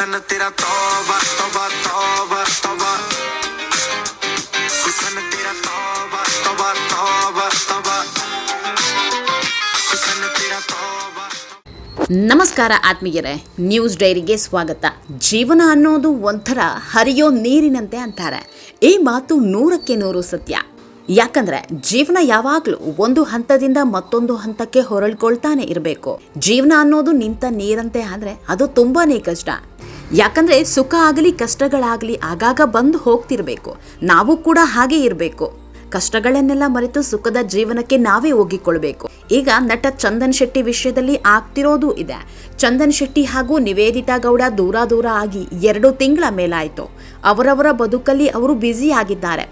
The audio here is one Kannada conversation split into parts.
ಹುಸನ ತಿರ ತೋಬ ತೋಬ ತೋಬ ತೋಬ ಹುಸನ ತಿರ ತೋಬ ತೋಬ ತೋಬ ತೋಬ ಹುಸನ ತಿರ ತೋಬ ನಮಸ್ಕಾರ ಆತ್ಮೀಯರೇ, ನ್ಯೂಸ್ ಡೈರಿಗೆ ಸ್ವಾಗತ. ಜೀವನ ಅನ್ನೋದು ಒಂಥರ ಹರಿಯೋ ನೀರಿನಂತೆ ಅಂತಾರೆ. ಈ ಮಾತು ನೂರಕ್ಕೆ ನೂರು ಸತ್ಯ. ಯಾಕಂದ್ರೆ ಜೀವನ ಯಾವಾಗಲೂ ಒಂದು ಹಂತದಿಂದ ಮತ್ತೊಂದು ಹಂತಕ್ಕೆ ಹೊರಳ್ಕೊಳ್ತಾನೆ ಇರಬೇಕು. ಜೀವನ ಅನ್ನೋದು ನಿಂತ ನೀರಂತೆ ಆದ್ರೆ ಅದು ತುಂಬಾನೇ ಕಷ್ಟ. ಯಾಕಂದ್ರೆ ಸುಖ ಆಗಲಿ, ಕಷ್ಟಗಳಾಗಲಿ ಆಗಾಗ ಬಂದು ಹೋಗ್ತಿರಬೇಕು. ನಾವು ಕೂಡ ಹಾಗೆ ಇರಬೇಕು. ಕಷ್ಟಗಳನ್ನೆಲ್ಲ ಮರೆತು ಸುಖದ ಜೀವನಕ್ಕೆ ನಾವೇ ಒಗ್ಗಿಕೊಳ್ಬೇಕು ಈಗ ನಟ ಚಂದನ್ ಶೆಟ್ಟಿ ವಿಷಯದಲ್ಲಿ ಆಗ್ತಿರೋದು ಇದೆ. ಚಂದನ್ ಶೆಟ್ಟಿ ಹಾಗೂ ನಿವೇದಿತಾ ಗೌಡ ದೂರ ದೂರ ಆಗಿ ಎರಡು ತಿಂಗಳ ಮೇಲಾಯ್ತು. ಅವರವರ ಬದುಕಲ್ಲಿ ಅವರು ಬ್ಯುಸಿ ಆಗಿದ್ದಾರೆ.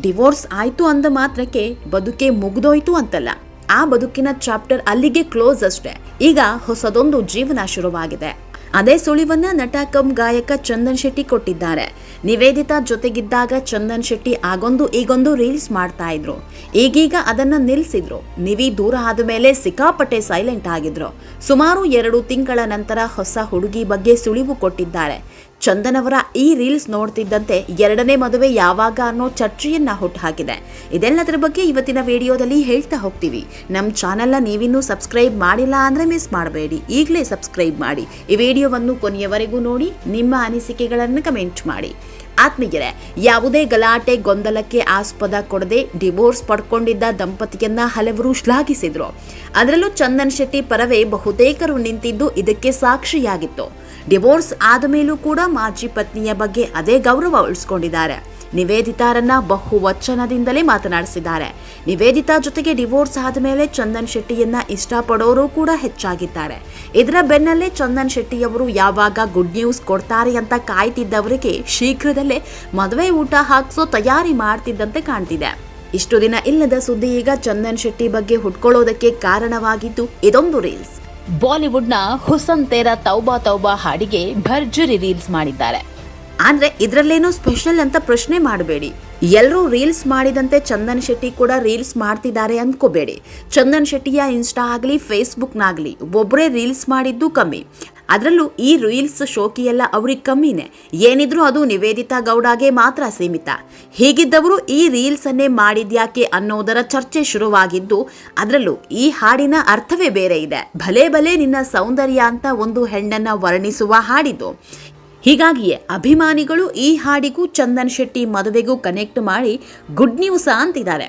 ಡಿವೋರ್ಸ್ ಆಯ್ತು ಅಂದ ಮಾತ್ರಕ್ಕೆ ಬದುಕೆ ಮುಗ್ದೋಯ್ತು ಅಂತಲ್ಲ. ಆ ಬದುಕಿನ ಚಾಪ್ಟರ್ ಅಲ್ಲಿಗೆ ಕ್ಲೋಸ್ ಅಷ್ಟೇ. ಈಗ ಹೊಸದೊಂದು ಜೀವನ ಶುರುವಾಗಿದೆ. ಅದೇ ಸುಳಿವನ್ನ ನಟ ಕಮ್ ಗಾಯಕ ಚಂದನ್ ಶೆಟ್ಟಿ ಕೊಟ್ಟಿದ್ದಾರೆ. ನಿವೇದಿತಾ ಜೊತೆಗಿದ್ದಾಗ ಚಂದನ್ ಶೆಟ್ಟಿ ಆಗೊಂದು ಈಗೊಂದು ರೀಲ್ಸ್ ಮಾಡ್ತಾ ಇದ್ರು. ಈಗೀಗ ಅದನ್ನ ನಿಲ್ಸಿದ್ರು. ನಿವಿ ದೂರ ಆದ ಮೇಲೆ ಸಿಕ್ಕಾಪಟ್ಟೆ ಸೈಲೆಂಟ್ ಆಗಿದ್ರು. ಸುಮಾರು ಎರಡು ತಿಂಗಳ ನಂತರ ಹೊಸ ಹುಡುಗಿ ಬಗ್ಗೆ ಸುಳಿವು ಕೊಟ್ಟಿದ್ದಾರೆ. ಚಂದನ್ ಅವರ ಈ ರೀಲ್ಸ್ ನೋಡ್ತಿದ್ದಂತೆ ಎರಡನೇ ಮದುವೆ ಯಾವಾಗ ಅನ್ನೋ ಚರ್ಚೆಯನ್ನ ಹುಟ್ಟುಹಾಕಿದೆ ಇದೆಲ್ಲದರ ಬಗ್ಗೆ ಇವತ್ತಿನ ವಿಡಿಯೋದಲ್ಲಿ ಹೇಳ್ತಾ ಹೋಗ್ತೀವಿ. ನಮ್ಮ ಚಾನೆಲ್ನ ನೀವಿನ್ನೂ ಸಬ್ಸ್ಕ್ರೈಬ್ ಮಾಡಿಲ್ಲ ಅಂದ್ರೆ ಮಿಸ್ ಮಾಡಬೇಡಿ. ಈಗಲೇ ಸಬ್ಸ್ಕ್ರೈಬ್ ಮಾಡಿ. ಈ ವಿಡಿಯೋವನ್ನು ಕೊನೆಯವರೆಗೂ ನೋಡಿ, ನಿಮ್ಮ ಅನಿಸಿಕೆಗಳನ್ನು ಕಮೆಂಟ್ ಮಾಡಿ. ಆತ್ಮೀಯರೇ, ಯಾವುದೇ ಗಲಾಟೆ, ಗೊಂದಲಕ್ಕೆ ಆಸ್ಪದ ಕೊಡದೆ ಡಿವೋರ್ಸ್ ಪಡ್ಕೊಂಡಿದ್ದ ದಂಪತಿಯನ್ನ ಹಲವರು ಶ್ಲಾಘಿಸಿದ್ರು. ಅದರಲ್ಲೂ ಚಂದನ್ ಶೆಟ್ಟಿ ಪರವೇ ಬಹುತೇಕರು ನಿಂತಿದ್ದು ಇದಕ್ಕೆ ಸಾಕ್ಷಿಯಾಗಿತ್ತು. ಡಿವೋರ್ಸ್ ಆದ ಮೇಲೂ ಕೂಡ ಮಾಜಿ ಪತ್ನಿಯ ಬಗ್ಗೆ ಅದೇ ಗೌರವ ಉಳಿಸ್ಕೊಂಡಿದ್ದಾರೆ. ನಿವೇದಿತಾರನ್ನ ಬಹುವಚನದಿಂದಲೇ ಮಾತನಾಡಿಸಿದ್ದಾರೆ. ನಿವೇದಿತಾ ಜೊತೆಗೆ ಡಿವೋರ್ಸ್ ಆದ ಮೇಲೆ ಚಂದನ್ ಶೆಟ್ಟಿಯನ್ನ ಇಷ್ಟಪಡೋರು ಕೂಡ ಹೆಚ್ಚಾಗಿದ್ದಾರೆ. ಇದರ ಬೆನ್ನಲ್ಲೇ ಚಂದನ್ ಶೆಟ್ಟಿಯವರು ಯಾವಾಗ ಗುಡ್ ನ್ಯೂಸ್ ಕೊಡ್ತಾರೆ ಅಂತ ಕಾಯ್ತಿದ್ದವರಿಗೆ ಶೀಘ್ರದಲ್ಲೇ ಮದುವೆ ಊಟ ಹಾಕ್ಸೋ ತಯಾರಿ ಮಾಡ್ತಿದ್ದಂತೆ ಕಾಣ್ತಿದೆ. ಇಷ್ಟು ದಿನ ಇಲ್ಲದ ಸುದ್ದಿ ಈಗ ಚಂದನ್ ಶೆಟ್ಟಿ ಬಗ್ಗೆ ಹುಟ್ಕೊಳ್ಳೋದಕ್ಕೆ ಕಾರಣವಾಗಿದ್ದು ಇದೊಂದು ರೀಲ್ಸ್. ಬಾಲಿವುಡ್ನ ಹುಸನ್ ತೇರಾ ತೌಬಾ ತೌಬಾ ಹಾಡಿಗೆ ಭರ್ಜರಿ ರೀಲ್ಸ್ ಮಾಡಿದ್ದಾರೆ. ಆದ್ರೆ ಇದ್ರಲ್ಲೇನೋ ಸ್ಪೆಷಲ್ ಅಂತ ಪ್ರಶ್ನೆ ಮಾಡಬೇಡಿ. ಎಲ್ಲರೂ ರೀಲ್ಸ್ ಮಾಡಿದಂತೆ ಚಂದನ್ ಶೆಟ್ಟಿ ಕೂಡ ರೀಲ್ಸ್ ಮಾಡ್ತಿದ್ದಾರೆ ಅಂದ್ಕೋಬೇಡಿ ಚಂದನ್ ಶೆಟ್ಟಿಯ ಇನ್ಸ್ಟಾ ಆಗಲಿ ಫೇಸ್ಬುಕ್ನಾಗಲಿ ಒಬ್ಬರೇ ರೀಲ್ಸ್ ಮಾಡಿದ್ದು ಕಮ್ಮಿ. ಅದರಲ್ಲೂ ಈ ರೀಲ್ಸ್ ಶೋಕಿಯೆಲ್ಲ ಅವ್ರಿಗೆ ಕಮ್ಮಿನೇ. ಏನಿದ್ರೂ ಅದು ನಿವೇದಿತಾ ಗೌಡಾಗೆ ಮಾತ್ರ ಸೀಮಿತ. ಹೀಗಿದ್ದವರು ಈ ರೀಲ್ಸನ್ನೇ ಮಾಡಿದ್ಯಾಕೆ ಅನ್ನೋದರ ಚರ್ಚೆ ಶುರುವಾಗಿದ್ದು, ಅದರಲ್ಲೂ ಈ ಹಾಡಿನ ಅರ್ಥವೇ ಬೇರೆ ಇದೆ. ಭಲೆ ಭಲೇ ನಿನ್ನ ಸೌಂದರ್ಯ ಅಂತ ಒಂದು ಹೆಣ್ಣನ್ನ ವರ್ಣಿಸುವ ಹಾಡಿದ್ದು ಹೀಗಾಗಿಯೇ ಅಭಿಮಾನಿಗಳು ಈ ಹಾಡಿಗೂ ಚಂದನ್ ಶೆಟ್ಟಿ ಮದುವೆಗೂ ಕನೆಕ್ಟ್ ಮಾಡಿ ಗುಡ್ ನ್ಯೂಸ್ ಅಂತಿದ್ದಾರೆ.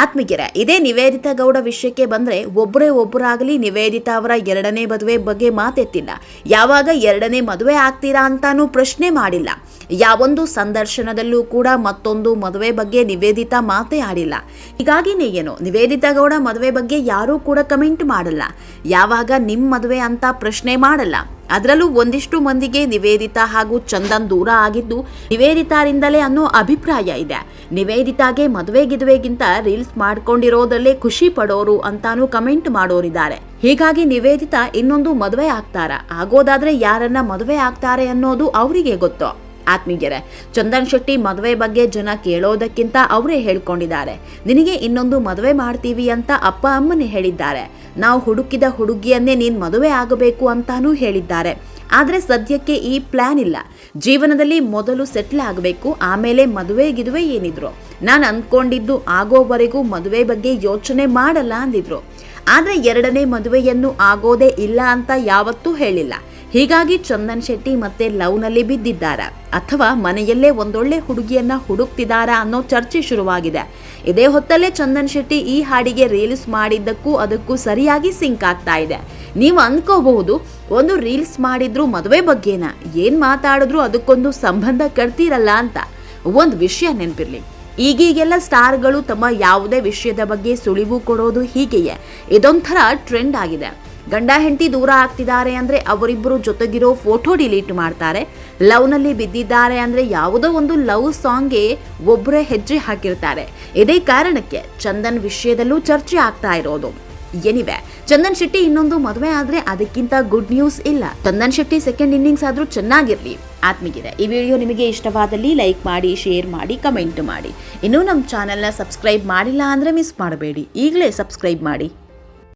ಆತ್ಮೀಯರೇ, ಇದೇ ನಿವೇದಿತಾ ಗೌಡ ವಿಷಯಕ್ಕೆ ಬಂದರೆ ಒಬ್ಬರೇ ಒಬ್ಬರಾಗಲಿ ನಿವೇದಿತಾ ಅವರ ಎರಡನೇ ಮದುವೆ ಬಗ್ಗೆ ಮಾತೆತ್ತಿಲ್ಲ. ಯಾವಾಗ ಎರಡನೇ ಮದುವೆ ಆಗ್ತೀರಾ ಅಂತಾನೂ ಪ್ರಶ್ನೆ ಮಾಡಿಲ್ಲ. ಯಾವೊಂದು ಸಂದರ್ಶನದಲ್ಲೂ ಕೂಡ ಮತ್ತೊಂದು ಮದುವೆ ಬಗ್ಗೆ ನಿವೇದಿತಾ ಮಾತೇ ಆಡಿಲ್ಲ. ಹೀಗಾಗಿನೇ ಏನು, ನಿವೇದಿತಾ ಗೌಡ ಮದುವೆ ಬಗ್ಗೆ ಯಾರೂ ಕೂಡ ಕಮೆಂಟ್ ಮಾಡಲ್ಲ. ಯಾವಾಗ ನಿಮ್ಮ ಮದುವೆ ಅಂತ ಪ್ರಶ್ನೆ ಮಾಡಲ್ಲ. ಅದರಲ್ಲೂ ಒಂದಿಷ್ಟು ಮಂದಿಗೆ ನಿವೇದಿತಾ ಹಾಗೂ ಚಂದನ್ ದೂರ ಆಗಿದ್ದು, ನಿವೇದಿತಾರಿಂದಲೇ ಅನ್ನೋ ಅಭಿಪ್ರಾಯ ಇದೆ. ನಿವೇದಿತಾಗೆ ಮದುವೆ ಗಿದುವೆಗಿಂತ ರೀಲ್ಸ್ ಮಾಡ್ಕೊಂಡಿರೋದಲ್ಲೇ ಖುಷಿ ಪಡೋರು ಅಂತಾನೂ ಕಮೆಂಟ್ ಮಾಡೋರಿದ್ದಾರೆ. ಹೀಗಾಗಿ ನಿವೇದಿತಾ ಇನ್ನೊಂದು ಮದುವೆ ಆಗ್ತಾರ? ಆಗೋದಾದ್ರೆ ಯಾರನ್ನ ಮದುವೆ ಆಗ್ತಾರೆ ಅನ್ನೋದು ಅವರಿಗೆ ಗೊತ್ತು? ಆತ್ಮೀಯರೇ, ಚಂದನ್ ಶೆಟ್ಟಿ ಮದುವೆ ಬಗ್ಗೆ ಜನ ಕೇಳೋದಕ್ಕಿಂತ ಅವರೇ ಹೇಳ್ಕೊಂಡಿದ್ದಾರೆ. ನಿನಗೆ ಇನ್ನೊಂದು ಮದುವೆ ಮಾಡ್ತೀವಿ ಅಂತ ಅಪ್ಪ ಅಮ್ಮನೇ ಹೇಳಿದ್ದಾರೆ. ನಾವು ಹುಡುಕಿದ ಹುಡುಗಿಯನ್ನೇ ನೀನು ಮದುವೆ ಆಗಬೇಕು ಅಂತಾನೂ ಹೇಳಿದ್ದಾರೆ. ಆದರೆ ಸದ್ಯಕ್ಕೆ ಈ ಪ್ಲ್ಯಾನ್ ಇಲ್ಲ. ಜೀವನದಲ್ಲಿ ಮೊದಲು ಸೆಟ್ಲ್ ಆಗಬೇಕು, ಆಮೇಲೆ ಮದುವೆ ಗಿದುವೆ ಏನಿದ್ರು. ನಾನು ಅಂದ್ಕೊಂಡಿದ್ದು ಆಗೋವರೆಗೂ ಮದುವೆ ಬಗ್ಗೆ ಯೋಚನೆ ಮಾಡಲ್ಲ ಅಂದಿದ್ರು. ಆದರೆ ಎರಡನೇ ಮದುವೆಯನ್ನು ಆಗೋದೇ ಇಲ್ಲ ಅಂತ ಯಾವತ್ತೂ ಹೇಳಿಲ್ಲ. ಹೀಗಾಗಿ ಚಂದನ್ ಶೆಟ್ಟಿ ಮತ್ತೆ ಲವ್ನಲ್ಲಿ ಬಿದ್ದಿದ್ದಾರಾ. ಅಥವಾ ಮನೆಯಲ್ಲೇ ಒಂದೊಳ್ಳೆ ಹುಡುಗಿಯನ್ನ ಹುಡುಕ್ತಿದ್ದಾರಾ ಅನ್ನೋ ಚರ್ಚೆ ಶುರುವಾಗಿದೆ. ಇದೇ ಹೊತ್ತಲ್ಲೇ ಚಂದನ್ ಶೆಟ್ಟಿ ಈ ಹಾಡಿಗೆ ರೀಲ್ಸ್ ಮಾಡಿದ್ದಕ್ಕೂ ಅದಕ್ಕೂ ಸರಿಯಾಗಿ ಸಿಂಕ್ ಆಗ್ತಾ ಇದೆ. ನೀವು ಅನ್ಕೋಬಹುದು, ಒಂದು ರೀಲ್ಸ್ ಮಾಡಿದ್ರು ಮದುವೆ ಬಗ್ಗೆನ, ಏನ್ ಮಾತಾಡಿದ್ರು ಅದಕ್ಕೊಂದು ಸಂಬಂಧ ಕಟ್ತೀರಲ್ಲ ಅಂತ. ಒಂದು ವಿಷಯ ನೆನಪಿರ್ಲಿ. ಈಗೀಗೆಲ್ಲ ಸ್ಟಾರ್ಗಳು ತಮ್ಮ ಯಾವುದೇ ವಿಷಯದ ಬಗ್ಗೆ ಸುಳಿವು ಕೊಡೋದು ಹೀಗೆಯೇ. ಇದೊಂಥರ ಟ್ರೆಂಡ್ ಆಗಿದೆ. ಗಂಡ ಹೆಂಡತಿ ದೂರ ಆಗ್ತಿದ್ದಾರೆ ಅಂದ್ರೆ ಅವರಿಬ್ಬರು ಜೊತೆಗಿರೋ ಫೋಟೋ ಡಿಲೀಟ್ ಮಾಡ್ತಾರೆ. ಲವ್ನಲ್ಲಿ ಬಿದ್ದಿದ್ದಾರೆ ಅಂದ್ರೆ ಯಾವುದೋ ಒಂದು ಲವ್ ಸಾಂಗ್ಗೆ ಒಬ್ಬರೇ ಹೆಜ್ಜೆ ಹಾಕಿರ್ತಾರೆ. ಇದೇ ಕಾರಣಕ್ಕೆ ಚಂದನ್ ವಿಷಯದಲ್ಲೂ ಚರ್ಚೆ ಆಗ್ತಾ ಇರೋದು. ಎನಿವೆ ಚಂದನ್ ಶೆಟ್ಟಿ ಇನ್ನೊಂದು ಮದುವೆ ಆದ್ರೆ ಅದಕ್ಕಿಂತ ಗುಡ್ ನ್ಯೂಸ್ ಇಲ್ಲ. ಚಂದನ್ ಶೆಟ್ಟಿ ಸೆಕೆಂಡ್ ಇನ್ನಿಂಗ್ಸ್ ಆದ್ರೂ ಚೆನ್ನಾಗಿರ್ಲಿ. ಆತ್ಮಿಗಿದೆ. ಈ ವಿಡಿಯೋ ನಿಮಗೆ ಇಷ್ಟವಾದಲ್ಲಿ ಲೈಕ್ ಮಾಡಿ ಶೇರ್ ಮಾಡಿ ಕಮೆಂಟ್ ಮಾಡಿ. ಇನ್ನೂ ನಮ್ಮ ಚಾನೆಲ್ನ ಸಬ್ಸ್ಕ್ರೈಬ್ ಮಾಡಿಲ್ಲ ಅಂದ್ರೆ ಮಿಸ್ ಮಾಡಬೇಡಿ. ಈಗಲೇ ಸಬ್ಸ್ಕ್ರೈಬ್ ಮಾಡಿ.